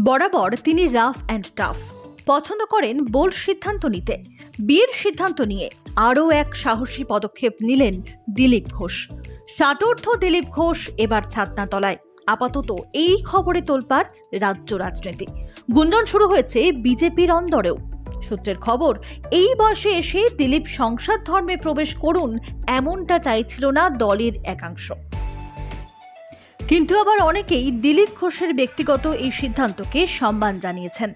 বরাবর তিনি rough and tough. পছন্দ করেন বোল্ড সিদ্ধান্ত নিতে। বিয়ের সিদ্ধান্ত নিয়ে আরও এক সাহসী পদক্ষেপ নিলেন দিলীপ ঘোষ। ষাটোর্ধ দিলীপ ঘোষ এবার ছাতনাতলায়। আপাতত এই খবরে তোলপাড় রাজ্য রাজনীতি। গুঞ্জন শুরু হয়েছে বিজেপির অন্দরেও। সূত্রের খবর, এই বয়সে এসে দিলীপ সংসার ধর্মে প্রবেশ করুন এমনটা চাইছিল না দলের একাংশ। কিন্তু আবার অনেকেই দিলীপ ঘোষের ব্যক্তিগত এই সিদ্ধান্তকে সম্মান জানিয়েছেন।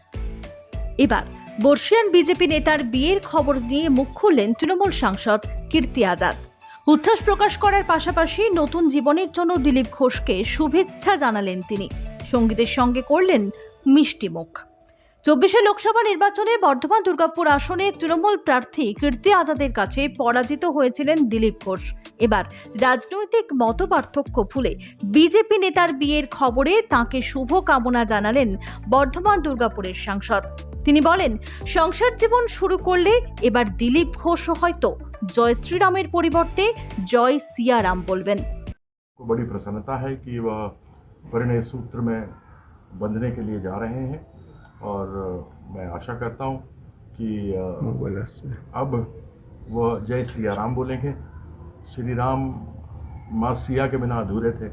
এবার বর্ষিয়ান বিজেপি নেতার বিয়ের খবর নিয়ে মুখ খুললেন তৃণমূল সাংসদ কীর্তি আজাদ। উচ্ছ্বাস প্রকাশ করার পাশাপাশি নতুন জীবনের জন্য দিলীপ ঘোষকে শুভেচ্ছা জানালেন তিনি। সঙ্গীতের সঙ্গে করলেন মিষ্টি মুখ। চব্বিশে লোকসভা নির্বাচনে বর্ধমান দুর্গাপুর আসনে তৃণমূল প্রার্থী কীর্তি আজাদের কাছে পরাজিত হয়েছিলেন দিলীপ ঘোষ এবার রাজনৈতিক মতপার্থক্য ভুলে বিজেপি নেতার বিয়ের খবরে তাকে শুভ কামনা জানালেন বর্ধমান দুর্গাপুরের সাংসদ তিনি বলেন সংসার জীবন শুরু করলে এবার দিলীপ ঘোষও হয়তো জয় শ্রীরামের পরিবর্তে জয় সিয়ারাম বলবেন को बड़ी प्रसन्नता है कि वह परिणय सूत्र में बंधने के लिए जा रहे हैं और मैं आशा करता हूँ कि अब वह जय सिया राम बोलेंगे। श्री राम माँ सिया के बिना अधूरे थे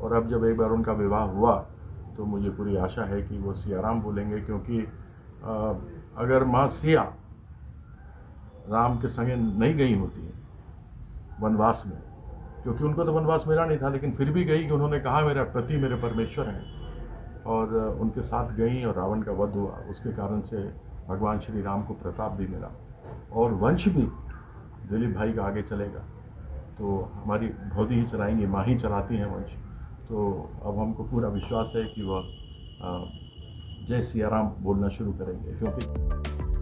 और अब जब एक बार उनका विवाह हुआ तो मुझे पूरी आशा है कि वो सिया राम बोलेंगे क्योंकि अगर माँ सिया राम के संगे नहीं गई होती वनवास में क्योंकि उनको तो वनवास मिला नहीं था लेकिन फिर भी गई कि उन्होंने कहा मेरा पति मेरे परमेश्वर हैं। और उनके साथ गई और रावण का वध हुआ। उसके कारण से भगवान श्री राम को प्रताप भी मिला और वंश भी दिलीप भाई का आगे चलेगा। तो हमारी भौदी ही चलाएँगी माँ ही चलाती हैं वंश। तो अब हमको पूरा विश्वास है कि वह जय सिया राम बोलना शुरू करेंगे, क्योंकि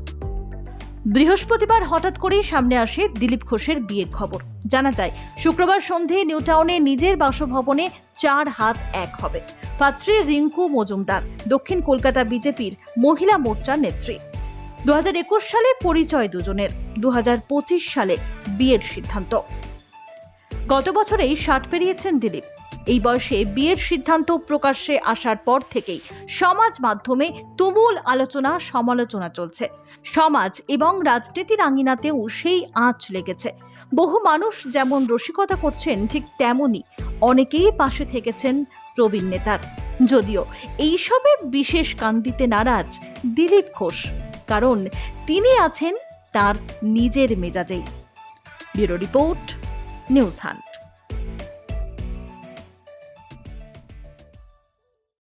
বৃহস্পতিবার হঠাৎ করেই সামনে আসে দিলীপ ঘোষের বিয়ের খবর। জানা যায়, শুক্রবার সন্ধে নিউ টাউনে নিজের বাসভবনে চার হাত এক হবে। পাত্রী রিঙ্কু মজুমদার, দক্ষিণ কলকাতা বিজেপির মহিলা মোর্চার নেত্রী। দু হাজার একুশ সালে পরিচয় দুজনের দু হাজার পঁচিশ সালে বিয়ের সিদ্ধান্ত। গত বছরেই ষাট পেরিয়েছেন দিলীপ। এই বয়সে বিয়ের সিদ্ধান্ত প্রকাশ্যে আসার পর থেকেই সমাজ মাধ্যমে তুমুল আলোচনা, সমালোচনা চলছে। সমাজ এবং রাজনীতির আঙিনাতেও সেই আঁচ লেগেছে। বহু মানুষ যেমন রসিকতা করছেন ঠিক তেমনই অনেকেই পাশে থেকেছেন প্রবীণ নেতার। যদিও এইসবে বিশেষ কান্দিতে নারাজ দিলীপ ঘোষ, কারণ তিনি আছেন তার নিজের মেজাজেই। Bureau report, news hunt